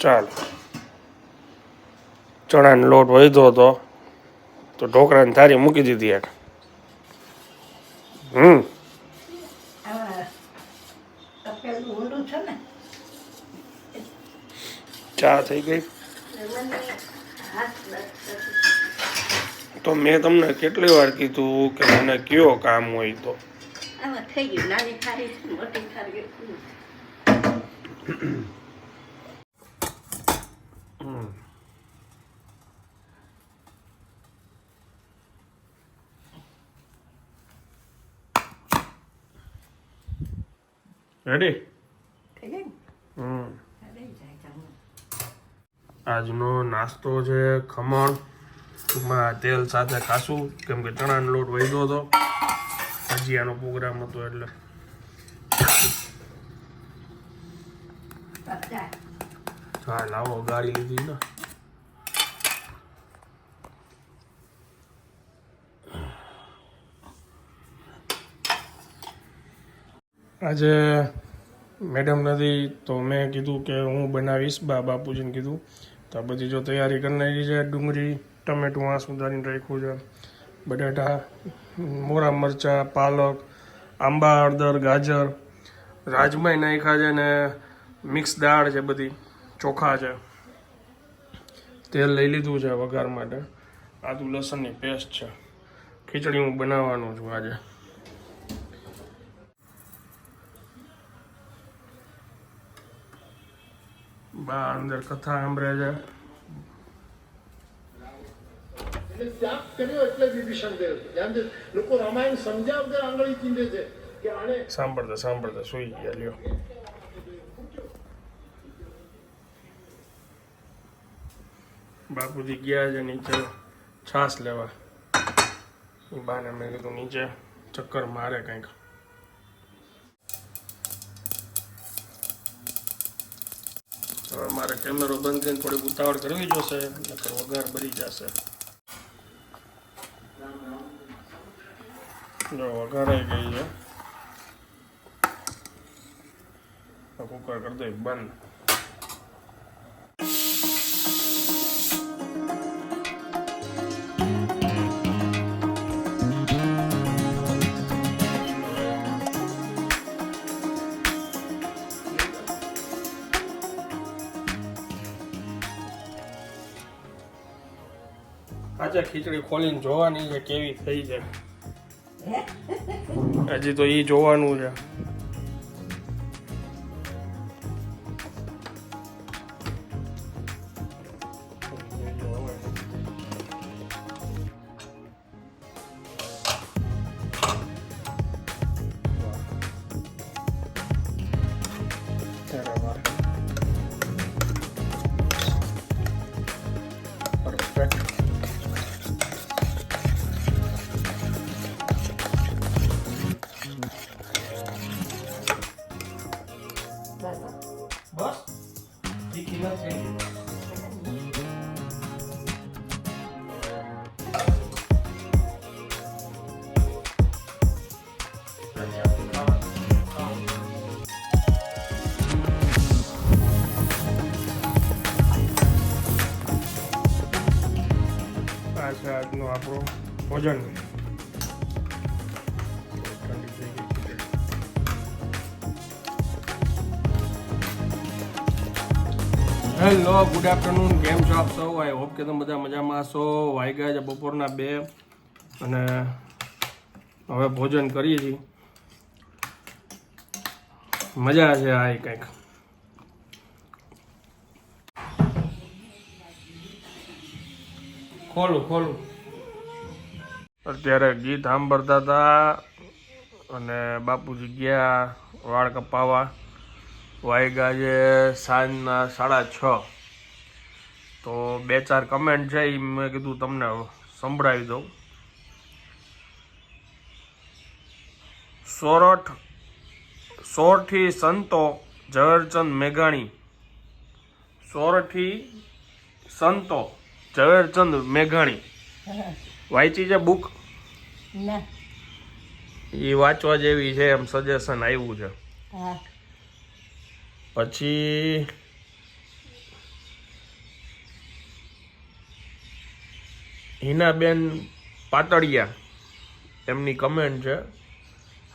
ચાલ. ચણાનો લોટ વધ્યો હતો, તો ઢોકળાની થારી મૂકી દીધી એક. હમ. ચા થઈ ગઈ. તો મેં તમને કેટલી વાર કીધું કે મને કયો કામ હોય તો? થઈ ગયું. નાની થાળી મોટી થાળી રેડી જમવા. આજનો નાસ્તો છે ખમણ ટૂંકમાં તેલ સાથે ખાશું કેમ કે ચણાનો લોટ વધ્યો હતો. ભજીયાનો પ્રોગ્રામ હતો એટલે. હા લાવો ગાડી લીધી ને. આજે મેડમ નથી, તો મેં કીધું કે હું બનાવીશ, બા બાપુજીને કીધું. તો આ બધી જો તૈયારી કરી નાખી છે, ડુંગળી, ટમેટું આ સુધારીને રાખ્યું છે, બટાટા, મોરા મરચાં, પાલક, આંબા, હળદર, ગાજર, રાજમાઈ નાખ્યા છે ને મિક્સ દાળ છે બધી, ચોખા છે. તેલ લઈ લીધું છે વઘાર માટે. આદુ લસણની પેસ્ટ છે. ખીચડી હું બનાવવાનું છું આજે. બા અંદર કથા સાંભળે છે. એટલે ત્યાગ કર્યો એટલે વિભીષણ દેવ ધ્યાન દે લોકો રામાયણ સમજ્યા વગર આંગળી ચીંધે છે કે આણે સાંભળતા સાંભળતા સુઈ ગયા લ્યો. બાપુજી ગયા છે નીચે છાસ લેવા. બાને મેં કીધું નીચે ચક્કર મારે કંઈક. હવે મારે કેમેરો બંધ કરીને થોડીક ઉતાવળ કરવી જોશે, નકર વઘાર બળી જશે. જો, વઘારાઈ ગઈ છે. કુકર કરી દઈ બંધ. આજે ખીચડી ખોલીને જોવાની છે કેવી થઈ છે. હજી તો એ જોવાનું છે. આપણું ભોજન. હેલો ગુડ આફ્ટરનૂન કેમ છો આપ સૌ? આઈ હોપ કે તમે બધા મજામાં હશો. વાગ્યા છે બપોરના બે. અને હવે ભોજન કરીએ છીએ. મજા છે આ કંઈક. ખોલું ખોલું. અત્યારે ગીત સાંભળતા હતા અને બાપુજી ગયા વાળ કપાવા વાયગા છે સાંજના સાડા છ. તો બે ચાર કમેન્ટ છે એ મેં કીધું તમને સંભળાવી દઉં. સોરઠ, સોરઠી સંતો ઝવેરચંદ મેઘાણી. સોરઠી સંતો ઝવેરચંદ મેઘાણી. વાંચી છે બુક ના. એ વાંચવા જેવી છે એમ સજેશન આવ્યું છે. હા. પછી હિનાબેન પાતળિયા એમની કમેન્ટ છે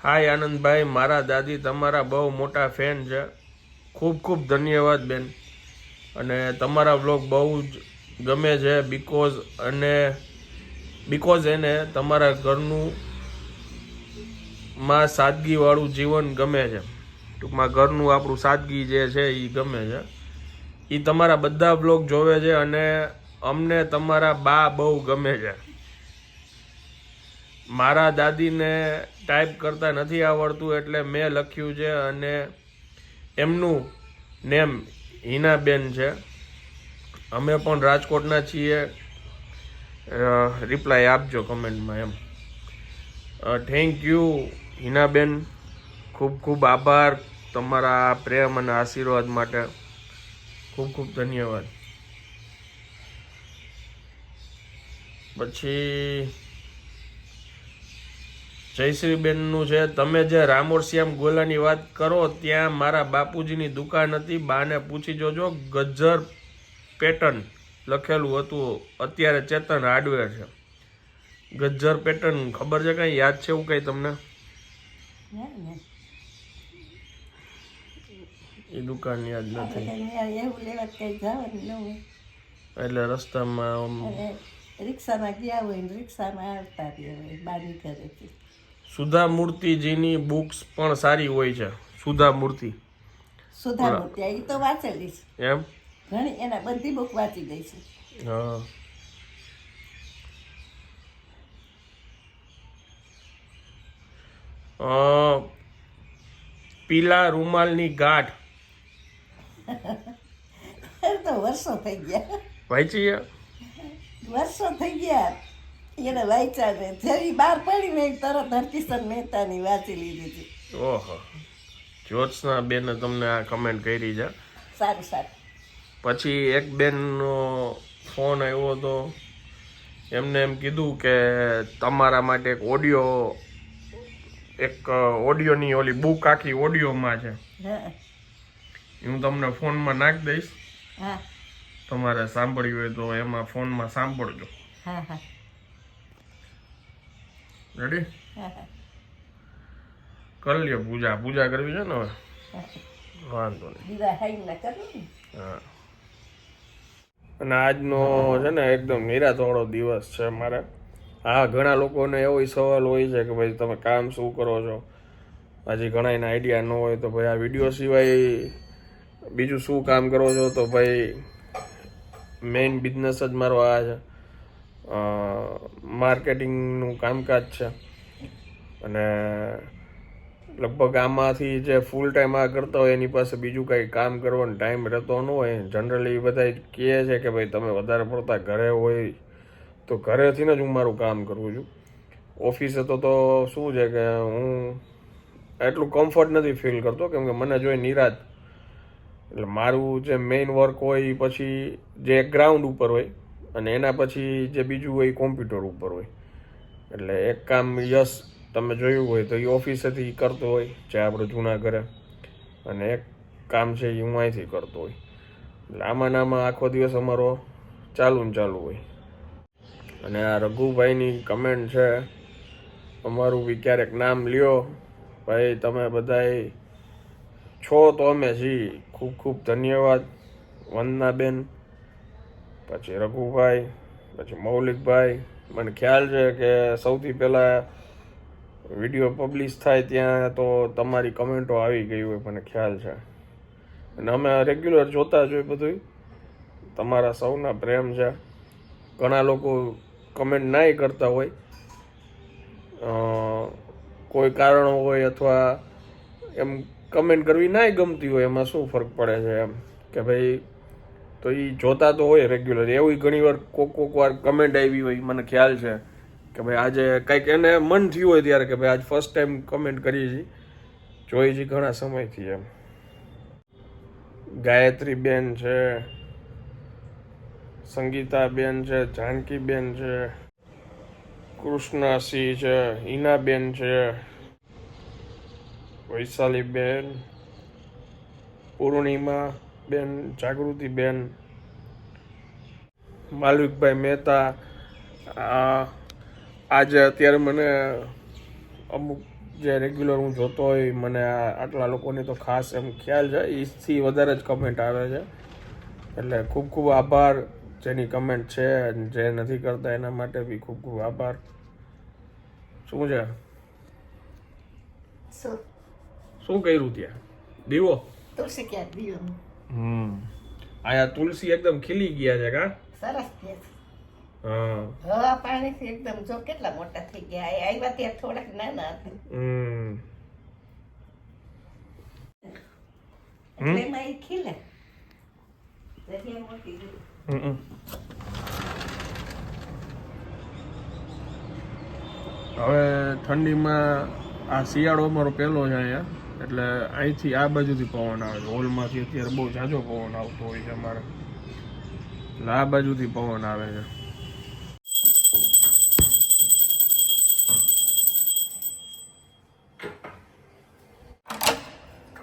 હાય આનંદભાઈ મારા દાદી તમારા બહુ મોટા ફેન છે. ખૂબ ખૂબ ધન્યવાદ બેન. અને તમારા વ્લોગ બહુ જ ગમે છે બિકોઝ અને બીકોઝ એને તમારા ઘરનું માં સાદગીવાળું જીવન ગમે છે. ટૂંકમાં ઘરનું આપણું સાદગી જે છે એ ગમે છે. એ તમારા બધા બ્લોગ જોવે છે અને અમને તમારા બા બહુ ગમે છે. મારા દાદીને ટાઈપ કરતા નથી આવડતું એટલે મેં લખ્યું છે અને એમનું નેમ હિનાબેન છે. અમે પણ રાજકોટના છીએ. રિપ્લાય આપજો કમેન્ટમાં એમ. થેન્ક યુ હિનાબેન. ખૂબ ખૂબ આભાર તમારા પ્રેમ અને આશીર્વાદ માટે. ખૂબ ખૂબ ધન્યવાદ. પછી, જયશ્રીબેનનું છે, તમે જે રામોરશ્યામ ગોલાની વાત કરો, ત્યાં મારા બાપુજીની દુકાન હતી. બાને પૂછી જોજો, ગજ્જર પેટર્ન લખેલું હતું અત્યારે ચેતન હાર્ડવેર છે. ગજ્જર પેટર્ન ખબર છે કઈ? યાદ છે એવું કઈ તમને? એ દુકાન યાદ નથી. એટલે રસ્તામાં રિક્ષામાં ગયા હોય ને રિક્ષામાં આવતા બારી ઘરેથી. સુધા મૂર્તિજીની બુક્સ પણ સારી હોય છે. સુધા મૂર્તિ. સુધા મૂર્તિ એ તો વાંચેલી છે. એમ? ઘણી એના બધી બુક વાંચી ગઈ છે. હા. પીલા રૂમાલની એ તો વર્ષો થઈ ગયા. વાંચી? વર્ષો થઈ ગયા. એને વાંચ્યા છે. જેવી બહાર પડી ને તરત હરકિશન મહેતાની વાંચી લીધી હતી ઓહો. જ્યોત્સના બેને તમને આ કમેન્ટ કરી છે. સારું સારું. પછી એક બેનનો ફોન આવ્યો હતો. એમને એમ કીધું કે તમારા માટે એક ઓડિયો એક ઓડિયોની ઓલી બુક આખી ઓડિયોમાં છે. હું. તમને ફોનમાં નાખી દઈશ. તમારે સાંભળ્યું હોય તો એમાં ફોનમાં સાંભળજો. રેડી કરી લ્યો પૂજા. પૂજા કરવી છે ને હવે? વાંધો નહીં. હા. અને આજનો છે ને એકદમ નિરાતોળો દિવસ છે મારે હા, ઘણા લોકોને એવો સવાલ હોય છે કે ભાઈ તમે કામ શું કરો છો? હજી ઘણા એના આઈડિયા ન હોય તો ભાઈ આ વીડિયો સિવાય બીજું શું કામ કરો છો? તો ભાઈ મેઇન બિઝનેસ જ મારો આ છે. માર્કેટિંગનું કામકાજ છે. અને લગભગ આમાંથી જે ફૂલ ટાઈમ આ કરતા હોય, એની પાસે બીજું કંઈ કામ કરવાનો ટાઈમ રહેતો ન હોય. જનરલી બધા કહે છે કે ભાઈ, તમે વધારે પડતા ઘરે હોય તો ઘરેથી જ હું મારું કામ કરું છું. ઓફિસે તો તો શું છે કે હું એટલું કમ્ફર્ટ નથી ફીલ કરતો, કેમ કે મને જોઈએ નિરાત એટલે મારું જે મેઇન વર્ક હોય પછી જે ગ્રાઉન્ડ ઉપર હોય, અને એના પછી જે બીજું હોય કોમ્પ્યુટર ઉપર હોય. એટલે એક કામ યસ તમે જોયું હોય તો એ ઓફિસેથી કરતો હોય, જે આપણે જૂના ઘરે. અને એક કામ છે એ હું અહીંથી કરતો હોય. એટલે આમાં આમાં આખો દિવસ અમારો ચાલુ ને ચાલુ હોય. અને આ રઘુભાઈની કમેન્ટ છે, અમારું બી ક્યારેક નામ લ્યો. ભાઈ, તમે બધાય છો તો અમે જી. ખૂબ ખૂબ ધન્યવાદ, વંદનાબેન. પછી રઘુભાઈ, પછી મૌલિકભાઈ. મને ખ્યાલ છે કે સૌથી પહેલાં વીડિયો પબ્લિશ થાય ત્યાં તો તમારી કમેન્ટો આવી ગઈ હોય મને ખ્યાલ છે. અને અમે રેગ્યુલર જોતા જ હોય બધું તમારા સૌના પ્રેમ છે. ઘણા લોકો કમેન્ટ નાય કરતા હોય. કોઈ કારણો હોય અથવા એમ કમેન્ટ કરવી નાય ગમતી હોય, એમાં શું ફરક પડે છે એમ? કે ભાઈ, તો એ જોતા તો હોય રેગ્યુલર. એવું ઘણી વાર કોક કોક વાર કમેન્ટ આવી હોય, મને ખ્યાલ છે. કે ભાઈ આજે કંઈક એને મન થયું હોય ત્યારે કે ભાઈ આજ ફર્સ્ટ ટાઈમ કમેન્ટ કરી છે જોઈ છે ઘણા સમયથી એમ. ગાયત્રી બેન છે સંગીતા બેન છે જાનકી બેન છે કૃષ્ણાસિંહ છે, હિનાબેન છે વૈશાલી બેન પૂર્ણિમા બેન જાગૃતિ બેન માલવિકભાઈ મહેતા આજે અત્યારે મને અમુક જે રેગ્યુલર હું જોતો હોય મને આટલા લોકોની તો ખાસ એમ ખ્યાલ છે એથી વધારે જ કમેન્ટ આવે છે. એટલે ખૂબ ખૂબ આભાર જેની કમેન્ટ છે અને જે નથી કરતા એના માટે બી ખૂબ ખૂબ આભાર. શું છે? શું? કર્યું ત્યાં? દીવો? તુલસી ક્યાં? દીવું. હમ. આયા તુલસી એકદમ ખીલી ગયા છે કા? સરસ છે. હા. હવા પાણીથી એકદમ જો કેટલા મોટા થઈ ગયા. આવ્યા ત્યાં થોડાક નાના હતા. એમાં એ ખીલે. મોટી હવે ઠંડીમાં આ શિયાળો અમારો પહેલો છે અહીંયા. એટલે અહીંથી આ બાજુથી પવન આવે છે. હોલમાંથી અત્યારે બહુ ઝાઝો પવન આવતો હોય છે અમારે. એટલે આ બાજુથી પવન આવે છે.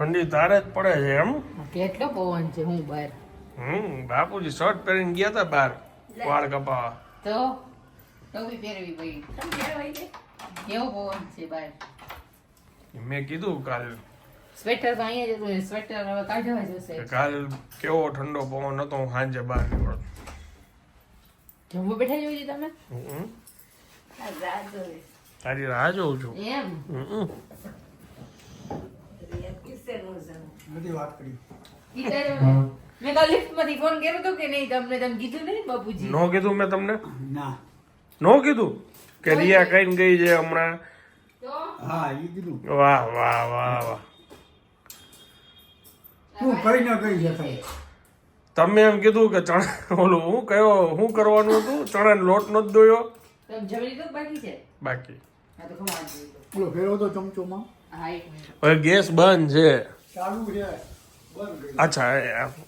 ઠંડી તારે જ પડે છે એમ? કેટલો પવન છે હું બહાર હમ બાપુજી શર્ટ પહેરીને ગયા હતા બહાર વાળ કપાવા. તો? ટોપી પહેરવી પડી. સમજ્યા કેવો પવન છે બહાર મેં કીધું કાલ સ્વેટર તો અહીંયા જતું ને સ્વેટર હવે કાઢવા જશે. કાલ કેવો ઠંડો પવન હતો હું સાંજે બહાર નીકળો. જમવા બેઠા જોઈ તમે. આ રાહ તારી રાહ જોઉં છું. એમ? હમ. છે. ઈ તારે- મેં કાલ લિફ્ટ ફોન કર્યો હતો કે નહીં તમને તમે કીધું નહીં બાપુજી? નો કીધું મેં તમને? નો. કીધું? કે રિયા કઈ ગઈ છે હમણાં? હા એ કીધું. વાહ વાહ વાહ વાહ. તું કઈ ના કઈ જશે તમે એમ કીધું કે ચણા ઓલું હું કયો શું કરવાનું હતું? ચણા લોટ દોયો જમી લીધું કે બાકી છે? બાકી. હા તો ખમા જોઈ લો. બોલો ફેરવો તો ચમચોમાં? હા એક મિનિટ હવે ગેસ બંધ છે. ચાલુ છે. અચ્છા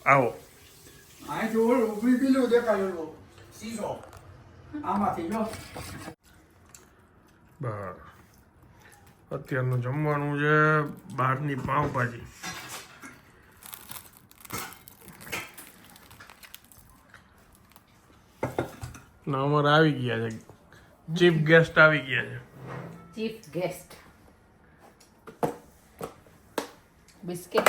આવો. અત્યારનું જમવાનું છે બહારની પાવભાજી ના અમારે આવી ગયા છે. ચીફ ગેસ્ટ આવી ગયા છે. Chief guest. biscuit.